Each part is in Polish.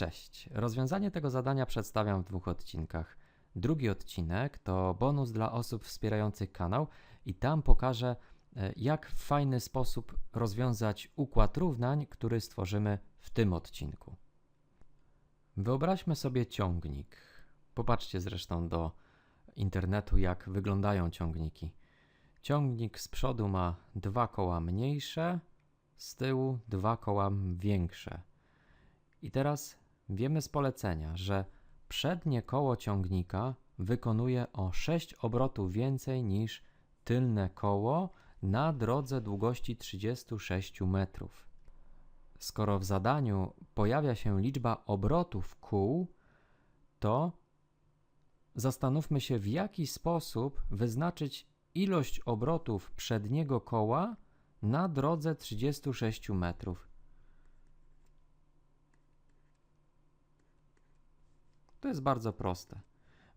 Cześć. Rozwiązanie tego zadania przedstawiam w dwóch odcinkach. Drugi odcinek to bonus dla osób wspierających kanał i tam pokażę, e, jak w fajny sposób rozwiązać układ równań, który stworzymy w tym odcinku. Wyobraźmy sobie ciągnik. Popatrzcie zresztą do internetu, jak wyglądają ciągniki. Ciągnik z przodu ma dwa koła mniejsze, z tyłu dwa koła większe. I teraz wiemy z polecenia, że przednie koło ciągnika wykonuje o 6 obrotów więcej niż tylne koło na drodze długości 36 metrów. Skoro w zadaniu pojawia się liczba obrotów kół, to zastanówmy się, w jaki sposób wyznaczyć ilość obrotów przedniego koła na drodze 36 metrów. To jest bardzo proste.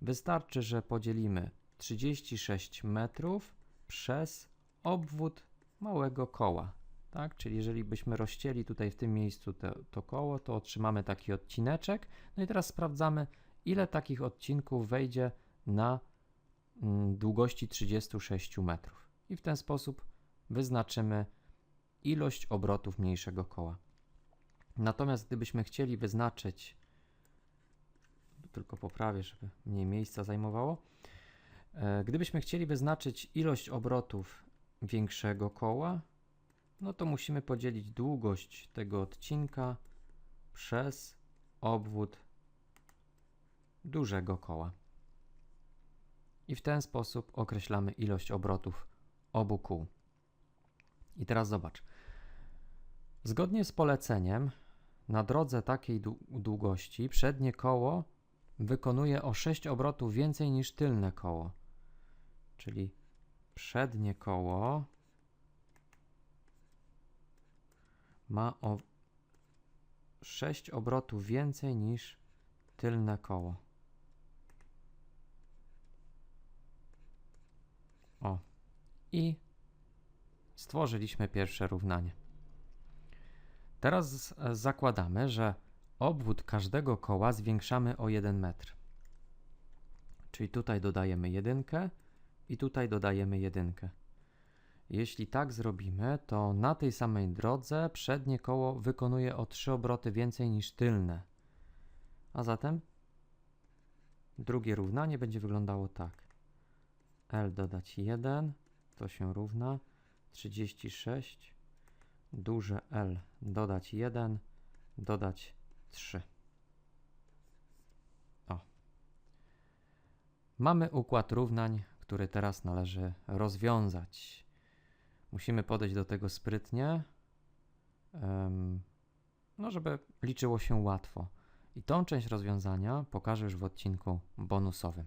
Wystarczy, że podzielimy 36 metrów przez obwód małego koła. Tak? Czyli jeżeli byśmy rozcięli tutaj w tym miejscu to, to koło, to otrzymamy taki odcineczek. No i teraz sprawdzamy, ile takich odcinków wejdzie na mm, długości 36 metrów. I w ten sposób wyznaczymy ilość obrotów mniejszego koła. Natomiast gdybyśmy chcieli wyznaczyć tylko poprawię, żeby mniej miejsca zajmowało. E, gdybyśmy chcieli wyznaczyć ilość obrotów większego koła, no to musimy podzielić długość tego odcinka przez obwód dużego koła. I w ten sposób określamy ilość obrotów obu kół. I teraz zobacz. Zgodnie z poleceniem, na drodze takiej długości przednie koło wykonuje o 6 obrotów więcej niż tylne koło. Czyli przednie koło ma o 6 obrotów więcej niż tylne koło. O. I stworzyliśmy pierwsze równanie. Teraz zakładamy, że Obwód każdego koła zwiększamy o 1 metr. Czyli tutaj dodajemy jedynkę i tutaj dodajemy jedynkę. Jeśli tak zrobimy, to na tej samej drodze przednie koło wykonuje o 3 obroty więcej niż tylne. A zatem drugie równanie będzie wyglądało tak. L dodać 1 to się równa 36 duże L dodać 1 dodać 3. O. Mamy układ równań, który teraz należy rozwiązać. Musimy podejść do tego sprytnie, no żeby liczyło się łatwo. I tą część rozwiązania pokażę już w odcinku bonusowym.